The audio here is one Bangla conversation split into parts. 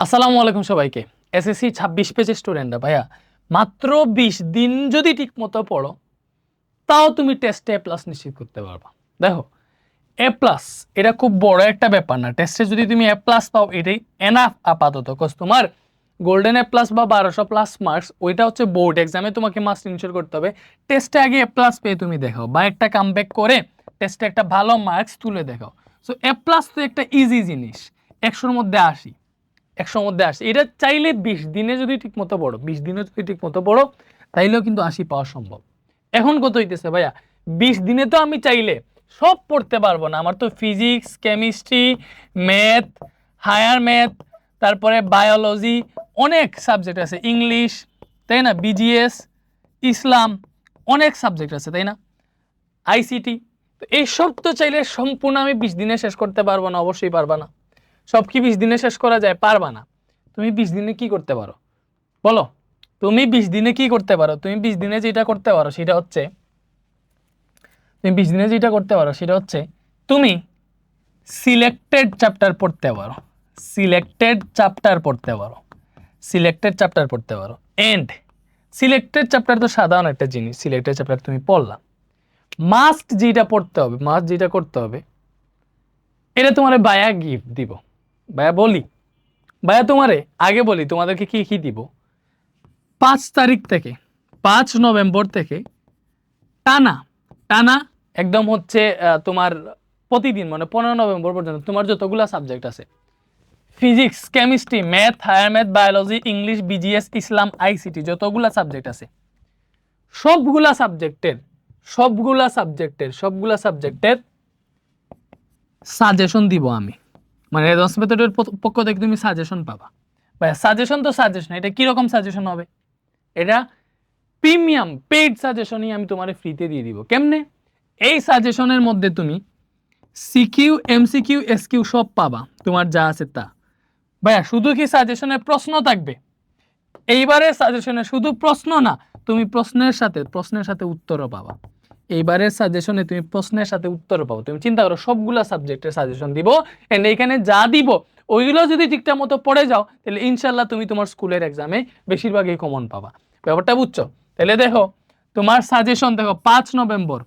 আসসালামু আলাইকুম সবাইকে। এসএসসি ছাব্বিশ পেজের স্টুডেন্টরা, ভাইয়া, মাত্র বিশ দিন যদি ঠিক মতো পড়ো, তাও তুমি টেস্টে এ প্লাস নিশ্চিত করতে পারবা। দেখো এ প্লাস এটা খুব বড় একটা ব্যাপার না। টেস্টে যদি তুমি এ প্লাস পাও, এটাই এনাফ আপাতত। কজ তোমার গোল্ডেন এ প্লাস বা বারোশো প্লাস মার্কস ওইটা হচ্ছে বোর্ড এক্সামে তোমাকে মার্কস ইনশোর করতে হবে। টেস্টে আগে এ প্লাস পেয়ে তুমি দেখাও বা একটা কামব্যাক করে টেস্টে একটা ভালো মার্কস তুলে দেখাও। সো এ প্লাস তো একটা ইজি জিনিস। একশোর মধ্যে আশি। একশোর মধ্যে আসে। এটা চাইলে বিশ দিনে যদি ঠিক মতো পড়ো, বিশ দিনে যদি ঠিক মতো পড়ো, তাইলেও কিন্তু আশি পাওয়া সম্ভব। এখন কত হইতেছে ভাইয়া? বিশ দিনে তো আমি চাইলে সব পড়তে পারব না। আমার তো physics chemistry math higher math তারপরে বায়োলজি অনেক সাবজেক্ট আছে। ইংলিশ তাই না? বিজিএস ইসলাম, অনেক সাবজেক্ট আছে, তাই না? আইসিটি তো এইসব তো চাইলে সম্পূর্ণ আমি বিশ দিনে শেষ করতে পারব না, অবশ্যই পারবা না। সব কি বিশ দিনে শেষ করা যায়? পারবা না। তুমি বিশ দিনে কি করতে পারো? বলো। তুমি বিশ দিনে কি করতে পারো? তুমি বিশ দিনে যেটা করতে পারো সেটা হচ্ছে, তুমি বিশ দিনে যেটা করতে পারো সেটা হচ্ছে, তুমি সিলেক্টেড চ্যাপ্টার পড়তে পারো। সিলেক্টেড চ্যাপ্টার পড়তে পারো। সিলেক্টেড চ্যাপ্টার পড়তে পারো। এন্ড সিলেক্টেড চ্যাপ্টার তো সাধারণ একটা জিনিস। সিলেক্টেড চ্যাপ্টার তুমি পড়লাম মাস্ট যেটা পড়তে হবে মাস্ট যেটা করতে হবে, এটা তোমার বায়া গিফট দিব। ভাইয়া বলি? ভাইয়া তোমারে আগে বলি, তোমাদেরকে কি কি দিব? পাঁচ তারিখ থেকে, পাঁচ নভেম্বর থেকে টানা টানা একদম হচ্ছে তোমার প্রতিদিন মানে পনেরো নভেম্বর পর্যন্ত তোমার যতগুলা সাবজেক্ট আছে physics chemistry math higher math biology English BGS Islam ICT যতগুলা সাবজেক্ট আছে, সবগুলা সাবজেক্টের সবগুলা সাবজেক্টের সবগুলা সাবজেক্টের সাজেশন দিব আমি। মানে রেসপন্স মেথডের পক্ষ থেকে তুমি সাজেশন পাবা। ভাই সাজেশন তো সাজেশন এটা কীরকম সাজেশন হবে? এটা প্রিমিয়াম পেইড সাজেশনই আমি তোমার ফ্রিতে দিয়ে দিব। কেমনে? এই সাজেশনের মধ্যে তুমি সিকিউ এমসিকিউ এসকিউ সব পাবা, তোমার যা আছে তা। ভাইয়া, শুধু কি সাজেশনের প্রশ্ন থাকবে? এইবারের সাজেশনে শুধু প্রশ্ন না, তুমি প্রশ্নের সাথে প্রশ্নের সাথে উত্তরও পাবা। এইবারের সাজেশনে তুমি প্রশ্নের সাথে উত্তর পাবো তুমি চিন্তা করো, সবগুলা সাবজেক্টের সাজেশন দিব এন্ড এইখানে যা দিব, ওইগুলো যদি ঠিকঠাক মতো পড়ে যাও, তাহলে ইনশাল্লাহ তুমি তোমার স্কুলের এক্সামে বেশিরভাগই কমন পাবা। ব্যাপারটা বুঝছ? তাহলে দেখো, তোমার সাজেশন দেখো, পাঁচ নভেম্বর।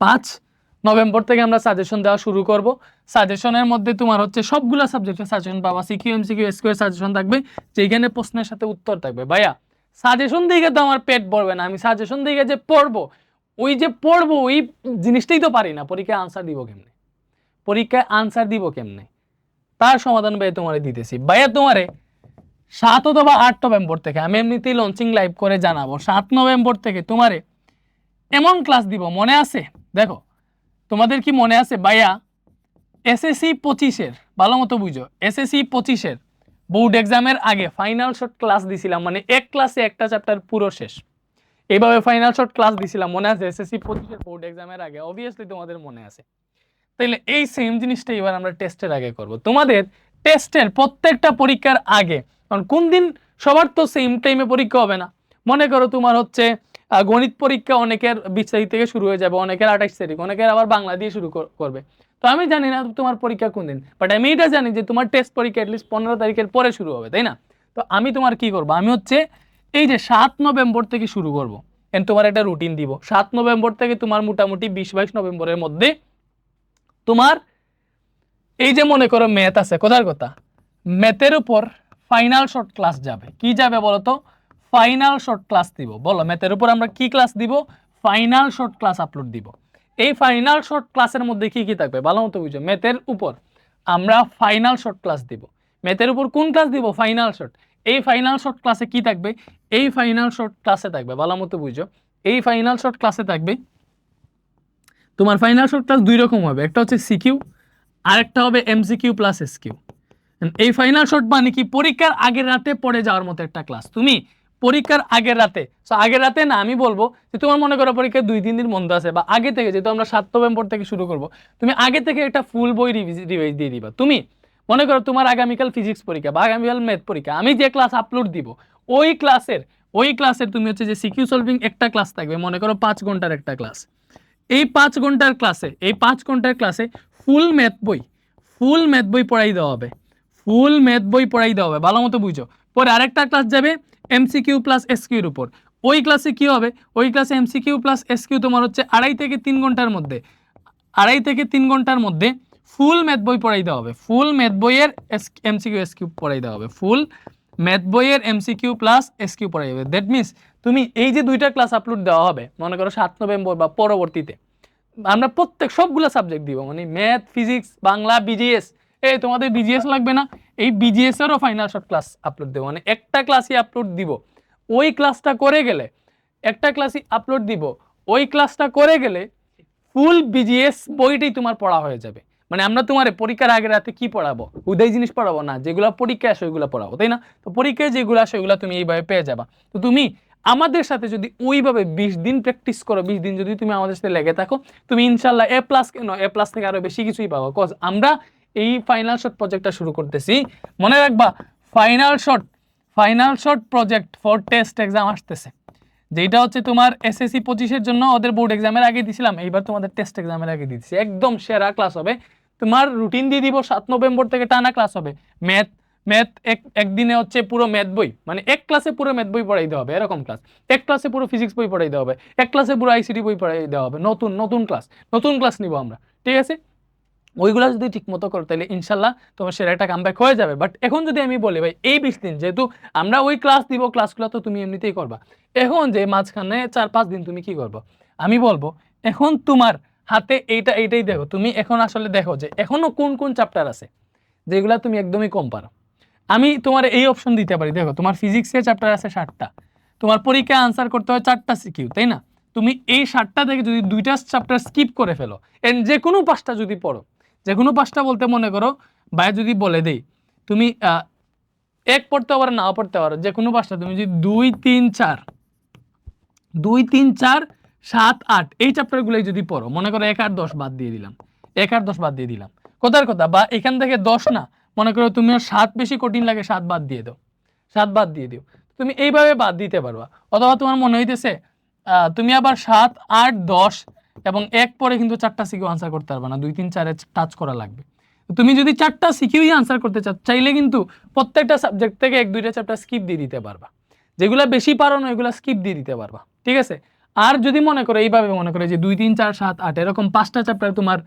পাঁচ নভেম্বর থেকে আমরা সাজেশন দেওয়া শুরু করব। সাজেশনের মধ্যে তোমার হচ্ছে সবগুলা সাবজেক্টের সাজেশন পাবা সিকিউ এমসিকিউ এসকিউ সাজেশন থাকবে যেখানে প্রশ্নের সাথে উত্তর থাকবে। ভাইয়া সাজেশন দিকে তো আমার পেট ভরবে না, আমি সাজেশন দিকে যে পড়ব ওই যে পড়ব, ওই জিনিসটাই তো পারি না। পরীক্ষায় আনসার দিব কেমনে? পরীক্ষায় আনসার দিব কেমনে? তার সমাধান ভাইয়া তোমারে দিতেছি। ভাইয়া তোমারে সাত অথবা আট নভেম্বর থেকে, আমি এমনিতেই লঞ্চিং লাইভ করে জানাব, সাত নভেম্বর থেকে তোমারে এমন ক্লাস দিব, মনে আছে? দেখো, তোমাদের কি মনে আছে? ভাইয়া এসএসসি পঁচিশের, ভালো মতো বুঝো এসএসসি পঁচিশের বোর্ড এক্সামের আগে ফাইনাল শর্ট ক্লাস দিছিলাম মানে এক ক্লাসে একটা চ্যাপ্টার পুরো শেষ। এইভাবে ফাইনাল শর্ট ক্লাস দিছিলাম, মনে আছে? এসএসসি পঁচিশের বোর্ড এক্সামের আগে। অবভিয়াসলি তোমাদের মনে আছে। তাইলে এই সেম জিনিসটা এবার আমরা টেস্টের আগে করব। তোমাদের টেস্টের প্রত্যেকটা পরীক্ষার আগে, কারণ কোন দিন সবার তো সেম টাইমে পরীক্ষা হবে না। মনে করো তোমার হচ্ছে গণিত পরীক্ষা অনেকের বিশ তারিখ থেকে শুরু হয়ে যাবে, অনেকের আঠাশ তারিখ, অনেকের আবার বাংলা দিয়ে শুরু করবে। তো আমি জানি না তোমার পরীক্ষা কোন দিন বাট আমি এটা জানি যে তোমার টেস্ট পরীক্ষা অ্যাটলিস্ট পনেরো তারিখের পরে শুরু হবে, তাই না? তো আমি তোমার কি করব? আমি হচ্ছে এই যে সাত নভেম্বর থেকে শুরু করব। এন্ড তোমার একটা রুটিন দিব। সাত নভেম্বর থেকে তোমার মোটামুটি বিশ বাইশ নভেম্বরের মধ্যে তোমার এই যে মনে করো ম্যাথ আছে, কোথার কথা। ম্যাথের উপর ফাইনাল শর্ট ক্লাস যাবে। কি যাবে বলো তো ফাইনাল শর্ট ক্লাস দিব। বলো ম্যাথের উপর আমরা কি ক্লাস দিব? ফাইনাল শর্ট ক্লাস আপলোড দিব। এই ফাইনাল শর্ট ক্লাসের মধ্যে কি কি থাকবে? ভালো মতো বুঝো। ম্যাথের উপর আমরা ফাইনাল শর্ট ক্লাস দিব। ম্যাথের উপর কোন ক্লাস দিব? ফাইনাল শর্ট এই ফাইনাল শর্ট ক্লাসে কি থাকবে? এই ফাইনাল শর্ট ক্লাসে থাকবে, ভালো মতো বুঝো। এই ফাইনাল শর্ট ক্লাসে থাকবে, তোমার ফাইনাল শর্ট ক্লাস দুই রকম হবে। একটা হচ্ছে সিকিউ আরেকটা হবে এমসিকিউ প্লাস এসকিউ এই ফাইনাল শর্ট মানে কি? পরীক্ষার আগের রাতে পড়ে যাওয়ার মতো একটা ক্লাস তুমি পরীক্ষার আগের রাতে সো আগের রাতে না, আমি বলব যে তোমার মনে করো পরীক্ষার দুই, তিন দিন বন্ধ আছে, বা আগে থেকে, যেহেতু আমরা সাত নভেম্বর থেকে শুরু করব, তুমি আগে থেকে একটা ফুল বই রিভাইজ দিয়ে দিবা। তুমি মনে করো তোমার আগামীকাল ফিজিক্স পরীক্ষা বা আগামীকাল ম্যাথ পরীক্ষা, আমি যে ক্লাস আপলোড দিব, ওই ক্লাসের ওই ক্লাসের তুমি হচ্ছে যে সিকিউ সলভিং একটা ক্লাস থাকবে, মনে করো পাঁচ ঘণ্টার একটা ক্লাস এই পাঁচ ঘণ্টার ক্লাসে এই পাঁচ ঘণ্টার ক্লাসে ফুল ম্যাথ বই ফুল ম্যাথ বই পড়াই দেওয়া হবে। ফুল ম্যাথ বই পড়াই দেওয়া হবে, ভালো মতো বুঝো। পরে আরেকটা ক্লাস যাবে এমসিকিউ প্লাস এসকিউর উপর। ওই ক্লাসে কি হবে? ওই ক্লাসে এমসিকিউ প্লাস এসকিউ তোমার হচ্ছে আড়াই থেকে তিন ঘণ্টার মধ্যে, আড়াই থেকে তিন ঘণ্টার মধ্যে ফুল ম্যাথ বই পড়াই দেওয়া হবে। ফুল ম্যাথ বইয়ের এমসিকিউ, এসকিউ পড়াই দেওয়া হবে। ফুল ম্যাথ বইয়ের এমসিকিউ প্লাস এসকিউ পড়াই হবে। দ্যাট মিনস তুমি এই যে দুইটা ক্লাস আপলোড দেওয়া হবে, মনে করো সাত নভেম্বর বা পরবর্তীতে, আমরা প্রত্যেক, সবগুলো সাবজেক্ট দিব। মানে ম্যাথ ফিজিক্স বাংলা বিজিএস এই তোমাদের বিজিএস লাগবে না, এই বিজিএসেরও ফাইনাল শর্ট ক্লাস আপলোড দেবো। মানে একটা ক্লাসই আপলোড দিব। ওই ক্লাসটা করে গেলে, একটা ক্লাসই আপলোড দিব। ওই ক্লাসটা করে গেলে ফুল বিজিএস বইটাই তোমার পড়া হয়ে যাবে। মানে আমরা তোমার পরীক্ষার আগে রাতে কি পড়াবো? উদয় জিনিস পড়াবো? না, যেগুলো পরীক্ষায় আসে ওইগুলো পড়াবো, তাই না? তো পরীক্ষায় যেগুলো আসে ওইগুলো তুমি এইভাবে পেয়ে যাবা। তো তুমি আমাদের সাথে যদি ওইভাবে বিশ দিন প্র্যাকটিস করো, বিশ দিন যদি তুমি আমাদের সাথে লেগে থাকো, তুমি ইনশাল্লাহ এ প্লাস কেন? এ প্লাস থেকে আরও বেশি কিছুই পাবো। কজ আমরা এই ফাইনাল শট প্রজেক্টটা শুরু করতেছি। মনে রাখবা final shot final shot project for test exam আসতেছে। যেটা হচ্ছে তোমার এসএসসি পঁচিশের জন্য ওদের বোর্ড এক্সামের আগে দিছিলাম, এইবার তোমাদের টেস্ট এক্সামের আগে দিচ্ছি একদম সেরা ক্লাস হবে। তোমার রুটিন দিয়ে দিব, সাত নভেম্বর থেকে টানা ক্লাস হবে। ম্যাথ ম্যাথ এক, একদিনে হচ্ছে পুরো ম্যাথ বই মানে এক ক্লাসে পুরো ম্যাথ বই পড়াই দেওয়া হবে, এরকম ক্লাস এক ক্লাসে পুরো ফিজিক্স বই পড়াই দেওয়া হবে, এক ক্লাসে পুরো আইসিডি বই পড়াই দেওয়া হবে, নতুন নতুন ক্লাস নতুন ক্লাস নিব আমরা, ঠিক আছে? ওইগুলো যদি ঠিক মতো করো, তাহলে ইনশাল্লাহ তোমার সেরা একটা কামব্যাক হয়ে যাবে। বাট এখন যদি আমি বলি, ভাই, এই বিশ দিন, যেহেতু আমরা ওই ক্লাস দিব ক্লাসগুলো তো তুমি এমনিতেই করবা। এখন যে মাঝখানে চার পাঁচ দিন তুমি কি করব? আমি বলব, এখন তোমার হাতে এইটা, এইটাই দেখো। তুমি এখন আসলে দেখো যে এখনও কোন কোন চ্যাপ্টার আছে, যেগুলো তুমি একদমই কম পারো। আমি তোমার এই অপশন দিতে পারি। দেখো, তোমার ফিজিক্সের চ্যাপ্টার আছে ষাটটা তোমার পরীক্ষা আনসার করতে হয় চারটা সিকিউ তাই না? তুমি এই ষাটটা থেকে যদি দুইটা চ্যাপ্টার স্কিপ করে ফেলো এন্ড যে কোনো পাঁচটা যদি পড়ো যে কোনো পাঁচটা বলতে মনে করো, ভাই যদি বলে দেই, তুমি এক পড়তে পারো, নাও পড়তে পারো যে কোনো পাঁচটা, তুমি যদি দুই, তিন, চার, দুই, তিন, চার, সাত, আট, এই চ্যাপ্টারগুলোই যদি পড়ো, মনে করো এক আর দশ বাদ দিয়ে দিলাম, এক আর দশ বাদ দিয়ে দিলাম, কথার কথা, বা এখান থেকে দশ না, মনে করো তুমি সাত বেশি কঠিন লাগে, সাত বাদ দিয়ে দাও, সাত বাদ দিয়ে দিও, তুমি এইভাবে বাদ দিতে পারবা, অথবা তোমার মনে হইতেছে তুমি আবার সাত, আট, দশ এবং এক পরে কিন্তু চারটা সিকিউ আনসার করতে পারবে না। দুই, তিন, চারে টাচ করা লাগবে। তুমি যদি চারটা সিকিউই আনসার করতে চাও, চাইলে কিন্তু প্রত্যেকটা সাবজেক্ট থেকে এক, দুইটা চ্যাপ্টার স্কিপ দিয়ে দিতে পারবা। যেগুলো বেশি পারো না, ওইগুলো স্কিপ দিয়ে দিতে পারবা। ঠিক আছে? আর যদি মনে করো এইভাবে মনে করে যে দুই, তিন, চার, সাত, আট, এরকম পাঁচটা চ্যাপ্টার তোমার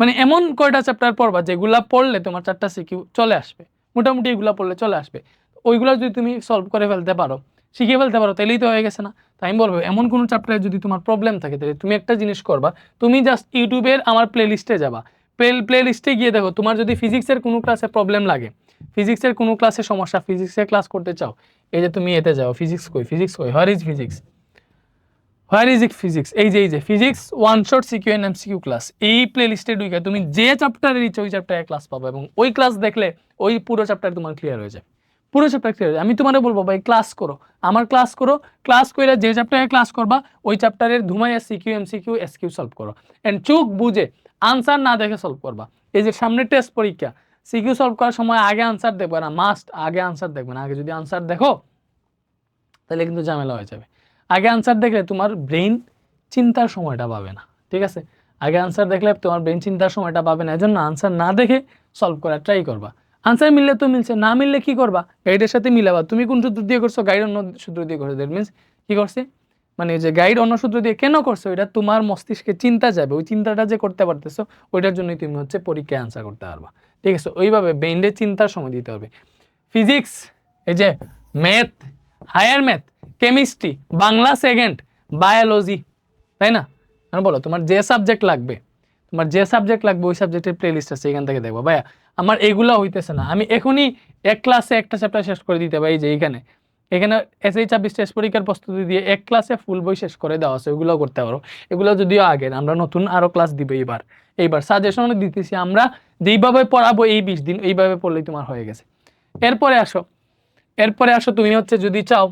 মানে এমন কয়টা চ্যাপ্টার পড়বা যেগুলা পড়লে তোমার চারটা সিকিউ চলে আসবে। মোটামুটি এগুলা পড়লে চলে আসবে। ওইগুলো যদি তুমি সলভ করে ফেলতে পারো শিখে ফেলতে পারো তাহলেই তো হয়ে গেছে না। তাই আমি বলব, এমন কোনো চ্যাপ্টারে যদি তোমার প্রবলেম থাকে, তাহলে তুমি একটা জিনিস করবা, তুমি জাস্ট ইউটিউবের আমার প্লে লিস্টে যাবা। প্লে প্লে লিস্টে গিয়ে দেখো, তোমার যদি ফিজিক্সের কোনো ক্লাসে প্রবলেম লাগে ফিজিক্সের কোনো ক্লাসে সমস্যা ফিজিক্সের ক্লাস করতে চাও, এই যে তুমি এতে যাও ফিজিক্স কই ফিজিক্স কই where is physics where is ইক ফিজিক্স এই যে এই যে physics one short CQ and MCQ class এই প্লে লিস্টে ঢুকে তুমি যে চ্যাপ্টারের ইচ্ছে, ওই চ্যাপ্টারে ক্লাস পাবো এবং ওই ক্লাস দেখলে ওই পুরো চ্যাপ্টার তোমার ক্লিয়ার হয়ে যায়। পুরো চ্যাপ্টার ক্লিয়ার আমি তোমারে বলব, ভাই ক্লাস করো। আমার ক্লাস করো ক্লাস করে যে চ্যাপ্টারে ক্লাস করবা, ওই চ্যাপ্টারের ধুমাইয়া CQ MCQ SQ solve করো। অ্যান্ড চোখ বুঝে আনসার না দেখে সলভ করবা। এই যে সামনে টেস্ট পরীক্ষা সিকিউ সলভ করার সময় আগে আনসার দেখবে না মাস্ট আগে আনসার দেখবে না। আগে যদি আনসার দেখো, তাহলে কিন্তু ঝামেলা হয়ে যাবে। আগে আনসার দেখলে তোমার ব্রেইন চিন্তার সময়টা পাবে না, ঠিক আছে? আগে আনসার দেখলে তোমার ব্রেন চিন্তার সময়টা পাবে না। এজন্য আনসার না দেখে সলভ করার ট্রাই করবা। আনসার মিললে তো মিলছে, না মিললে কি করবা? গাইডের সাথে মিলাবা। তুমি কোন সূত্র দিয়ে করছ? গাইড অন্য সূত্র দিয়ে করছ। দ্যাট মিনস কি করছে? মানে যে গাইড অন্য সূত্র দিয়ে কেন করছ? এটা তোমার মস্তিষ্কে চিন্তা যাবে। ওই চিন্তাটা যে করতে পারতেছো, ওইটার জন্যই তুমি হচ্ছে পরীক্ষায় আনসার করতে পারবা। ঠিক আছে? ওইভাবে ব্রেইনের চিন্তার সময় দিতে হবে। ফিজিক্স এই যে math higher math chemistry Bangla second biology তাই না? মানে বলো, তোমার যে সাবজেক্ট লাগবে তোমার যে সাবজেক্ট লাগবে, ওই সাবজেক্টের প্লে লিস্ট আছে, এখান থেকে দেখব। ভাইয়া, আমার এগুলো হইতেছে না। আমি এখনই এক ক্লাসে একটা চ্যাপ্টার শেষ করে দিতে পারি যে এইখানে। এখানে এস এই ছাব্বিশ টেস্ট পরীক্ষার প্রস্তুতি দিয়ে এক ক্লাসে ফুল বই শেষ করে দেওয়া আছে ওগুলো করতে পারো। এগুলো যদিও আগের, আমরা নতুন আরও ক্লাস দিব এইবার। এইবার সাজেশন দিতেছি আমরা যেইভাবে পড়াবো এই বিশ দিন, এইভাবে পড়লেই তোমার হয়ে গেছে। এরপরে আসো। এরপরে আসো, তুমি হচ্ছে যদি চাও,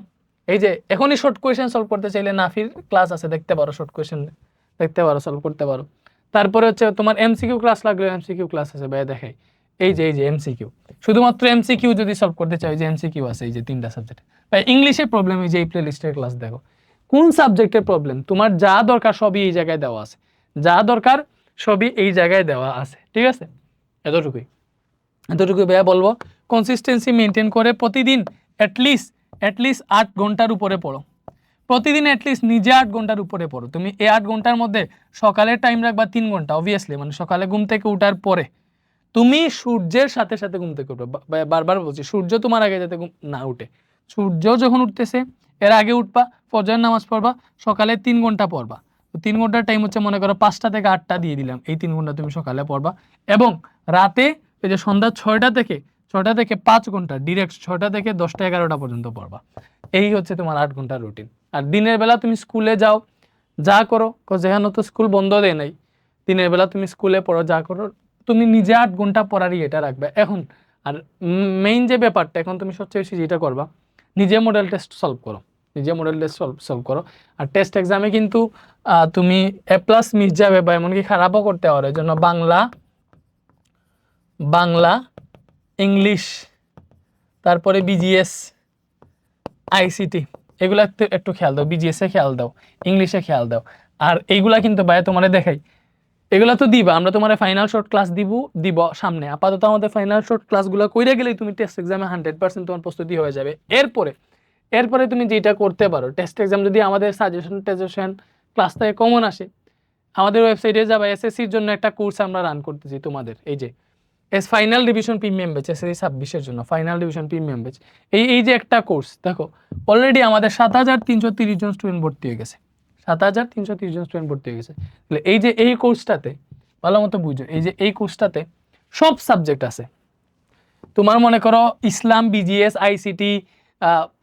এই যে এখনই শর্ট কোয়েশ্চেন সলভ করতে চাইলে নাফির ক্লাস আছে, দেখতে পারো শর্ট কোয়েশ্চেন দেখতে পারো সলভ করতে পারো। তারপরে হচ্ছে তোমার এমসিকিউ ক্লাস লাগলে এমসিকিউ ক্লাস আছে ভাই দেখাই। এই যে এই যে এমসিকিউ শুধুমাত্র এমসিকিউ যদি সলভ করতে চাই যে এমসিকিউ আছে, এই যে তিনটা সাবজেক্ট ভাই ইংলিশে প্রবলেম এই যে, এই প্লে লিস্টের ক্লাস দেখো। কোন সাবজেক্টের প্রবলেম তোমার যা দরকার সবই এই জায়গায় দেওয়া আছে। যা দরকার সবই এই জায়গায় দেওয়া আছে, ঠিক আছে? এতটুকুই। এতটুকু ভাইয়া বলব কনসিস্টেন্সি মেনটেন করে প্রতিদিন অ্যাটলিস্ট অ্যাটলিস্ট আট ঘণ্টার উপরে পড়ো। প্রতিদিন অ্যাটলিস্ট নিজে আট ঘণ্টার উপরে পড়ো। তুমি এই আট ঘণ্টার মধ্যে সকালে টাইম রাখবা তিন ঘণ্টা অবভিয়াসলি মানে সকালে ঘুম থেকে উঠার পরে। তুমি সূর্যের সাথে সাথে ঘুম থেকে উঠবে। বারবার বলছি, সূর্য তোমার আগে যাতে না উঠে। সূর্য যখন উঠতেছে, এর আগে উঠবা, ফজর নামাজ পড়বা, সকালে তিন ঘণ্টা পড়বা। তিন ঘণ্টার টাইম হচ্ছে, মনে করো, পাঁচটা থেকে আটটা দিয়ে দিলাম। এই তিন ঘণ্টা তুমি সকালে পড়বা। এবং রাতে এই যে সন্ধ্যা ছয়টা থেকে ছয়টা থেকে পাঁচ ঘণ্টা ডিরেক্ট ছয়টা থেকে দশটা এগারোটা পর্যন্ত পড়বা। এই হচ্ছে তোমার আট ঘণ্টার রুটিন আর দিনের বেলা তুমি স্কুলে যাও, যা করো যেখানে তো স্কুল বন্ধ দেয় নাই, দিনের বেলা তুমি স্কুলে পড়ো, যা করো, তুমি নিজে আট ঘণ্টা পড়ারই এটা রাখবে। এখন, আর মেইন যে ব্যাপারটা, এখন তুমি সবচেয়ে বেশি যেটা করবা, নিজে মডেল টেস্ট সলভ করো। নিজে মডেল টেস্ট সলভ সলভ করো। আর টেস্ট এক্সামে কিন্তু তুমি এ প্লাস মিস যাবে বা এমনকি খারাপও করতে পারো। এই জন্য বাংলা বাংলা, ইংলিশ, তারপরে বিজিএস আইসিটি, এগুলো একটু খেয়াল দাও বিজিএসে খেয়াল দাও ইংলিশে খেয়াল দাও। আর এইগুলা কিন্তু ভাই তোমার দেখাই। এগুলা তো দিবা, আমরা তোমার ফাইনাল শর্ট ক্লাস দিব দিব সামনে। আপাতত আমাদের ফাইনাল শর্ট ক্লাসগুলো কইরে গেলেই তুমি টেস্ট এক্সামে হান্ড্রেড পার্সেন্ট তোমার প্রস্তুতি হয়ে যাবে। এরপরে এরপরে তুমি যেটা করতে পারো টেস্ট এক্সাম যদি আমাদের সাজেশন টেজেশন ক্লাস থেকে কমন আসে, আমাদের ওয়েবসাইটে যাবে এসএসসির জন্য একটা কোর্স আমরা রান করতেছি তোমাদের, এই যে। S final division premium batch SSC ছাব্বিশের জন্য ফাইনাল ডিভিশন প্রিমিয়াম ব্যাচ এই এই যে একটা কোর্স দেখো অলরেডি আমাদের সাত হাজার তিনশো তিরিশ জন স্টুডেন্ট ভর্তি হয়ে গেছে। সাত হাজার তিনশো তিরিশ জন স্টুডেন্ট ভর্তি হয়ে গেছে। তাহলে এই যে এই কোর্সটাতে ভালো মতো বুঝো, এই যে এই কোর্সটাতে সব সাবজেক্ট আছে। তোমার মনে করো ইসলাম বিজিএস আইসিটি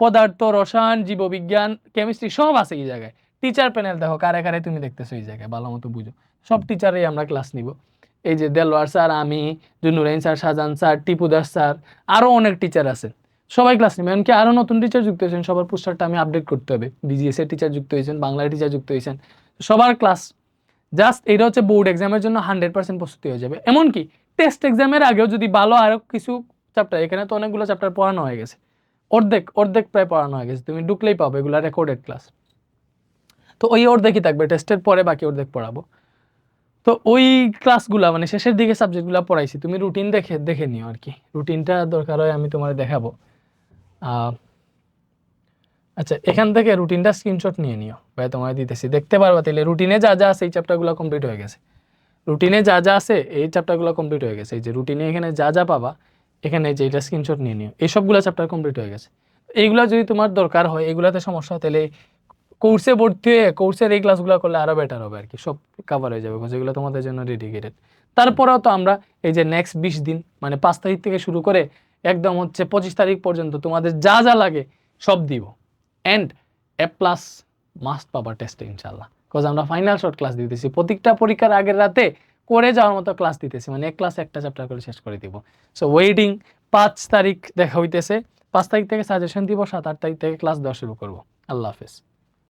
পদার্থ, রসায়ন, জীববিজ্ঞান কেমিস্ট্রি সব আছে এই জায়গায়। টিচার প্যানেল দেখো, কারে কারে তুমি দেখতেছো এই জায়গায়, ভালো মতো বুঝো। সব টিচারেই আমরা ক্লাস নিব। এই যে দেলোয়ার স্যার, আমি Junurain sir Shahjahan sir, Tipu Das sir আরও অনেক টিচার আছেন। সবাই ক্লাস নেবে, এমনকি আরও নতুন টিচার যুক্ত হয়েছেন, সবার পোস্টারটা আমি আপডেট করতে হবে। বিজিএস এর টিচার যুক্ত হয়েছেন, বাংলার টিচার যুক্ত হয়েছেন, সবার ক্লাস জাস্ট এটা হচ্ছে বোর্ড এক্সামের জন্য হান্ড্রেড পার্সেন্ট প্রস্তুতি হয়ে যাবে। এমনকি টেস্ট এক্সামের আগেও যদি ভালো আরও কিছু চ্যাপ্টার এখানে তো অনেকগুলো চ্যাপ্টার পড়ানো হয়ে গেছে। অর্ধেক অর্ধেক প্রায় পড়ানো হয়ে গেছে, তুমি ঢুকলেই পাবে, এগুলো রেকর্ডেড ক্লাস তো ওই অর্ধেকই থাকবে টেস্টের পরে বাকি অর্ধেক পড়াবো। তো ওই ক্লাসগুলা মানে শেষের দিকে সাবজেক্টগুলো পড়াইছি, তুমি রুটিন দেখে দেখে নিও আর কি। রুটিনটা দরকার হয় আমি তোমার দেখাবো। আচ্ছা এখান থেকে রুটিনটা স্ক্রিনশট নিয়ে নিও। ভাই তোমার দিতেছি। দেখতে পারবা তাহলে রুটিনে যা যা আছে এই চ্যাপ্টারগুলো কমপ্লিট হয়ে গেছে। রুটিনে যা যা আছে এই চ্যাপ্টারগুলো কমপ্লিট হয়ে গেছে। এই যে রুটিনে এখানে যা যা পাবা, এখানে যে এটা স্ক্রিনশট নিয়ে নিও। এই সবগুলো চ্যাপ্টার কমপ্লিট হয়ে গেছে। এইগুলো যদি তোমার দরকার হয় এগুলাতে সমস্যা তাহলে কোর্সে ভর্তি হয়ে কোর্সের এই ক্লাসগুলো করলে আরও বেটার হবে আর কি সব কাভার হয়ে যাবে যেগুলো তোমাদের জন্য ডেডিকেটেড তারপরেও তো আমরা এই যে নেক্সট বিশ দিন মানে পাঁচ তারিখ থেকে শুরু করে একদম হচ্ছে পঁচিশ তারিখ পর্যন্ত তোমাদের যা যা লাগে সব দিব। অ্যান্ড এ প্লাস মাস্ট পাবা টেস্টে ইনশাল্লাহ বিকজ আমরা ফাইনাল শর্ট ক্লাস দিতেছি। প্রত্যেকটা পরীক্ষার আগের রাতে করে যাওয়ার মতো ক্লাস দিতেছি। মানে এক ক্লাস একটা চ্যাপ্টার করে শেষ করে দিব। সো ওয়েটিং পাঁচ তারিখ দেখা হইতেছে। পাঁচ তারিখ থেকে সাজেশন দিব, সাত আট তারিখ থেকে ক্লাস দেওয়া শুরু করব। আল্লাহ হাফেজ।